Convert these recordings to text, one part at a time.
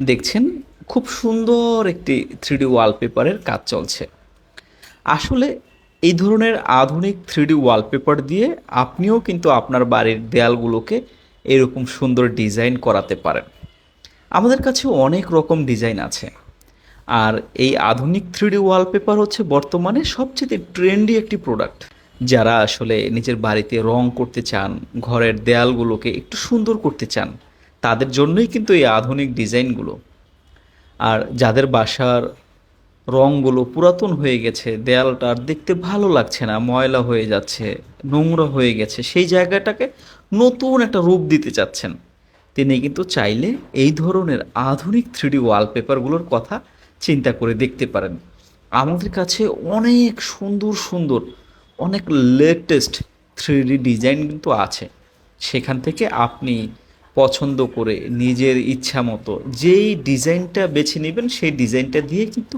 দেখছেন, খুব সুন্দর একটি থ্রিডি ওয়ালপেপারের কাজ চলছে। আসলে এই ধরনের আধুনিক থ্রিডি ওয়ালপেপার দিয়ে আপনিও কিন্তু আপনার বাড়ির দেয়ালগুলোকে এরকম সুন্দর ডিজাইন করাতে পারেন। আমাদের কাছে অনেক রকম ডিজাইন আছে। আর এই আধুনিক থ্রিডি ওয়ালপেপার হচ্ছে বর্তমানে সবচেয়ে ট্রেন্ডি একটি প্রোডাক্ট যারা আসলে নিজের বাড়িতে রং করতে চান, ঘরের দেয়ালগুলোকে একটু সুন্দর করতে চান তাদের জন্যই কিন্তু এই আধুনিক ডিজাইনগুলো। আর যাদের বাসার রঙগুলো পুরাতন হয়ে গেছে, দেয়ালটা আর দেখতে ভালো লাগছে না, ময়লা হয়ে যাচ্ছে, নোংরা হয়ে গেছে, সেই জায়গাটাকে নতুন একটা রূপ দিতে চাচ্ছেন। তিনি কিন্তু চাইলে এই ধরনের আধুনিক থ্রিডি ওয়ালপেপারগুলোর কথা চিন্তা করে দেখতে পারেন। আমাদের কাছে অনেক সুন্দর সুন্দর, অনেক লেটেস্ট থ্রিডি ডিজাইন কিন্তু আছে। সেখান থেকে আপনি পছন্দ করে নিজের ইচ্ছা মতো। যেই ডিজাইনটা বেছে নেবেন, সেই ডিজাইনটা দিয়ে কিন্তু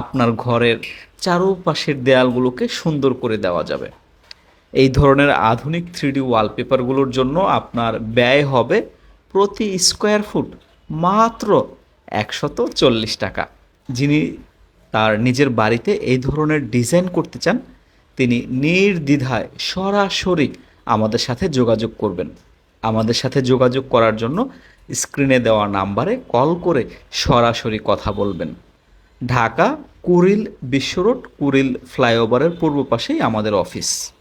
আপনার ঘরের চারোপাশের দেয়ালগুলোকে সুন্দর করে দেওয়া যাবে। এই ধরনের আধুনিক থ্রিডি ওয়ালপেপারগুলোর জন্য আপনার ব্যয় হবে প্রতি স্কোয়ার ফুট মাত্র একশত চল্লিশ টাকা। যিনি তার নিজের বাড়িতে এই ধরনের ডিজাইন করতে চান, তিনি নির্দ্বিধায় সরাসরি আমাদের সাথে যোগাযোগ করবেন। আমাদের সাথে যোগাযোগ করার জন্য স্ক্রিনে দেওয়া নাম্বারে কল করে সরাসরি কথা বলবেন। ঢাকা কুরিল বিশ্ব রোড, কুরিল ফ্লাইওভারের পূর্ব পাশেই আমাদের অফিস।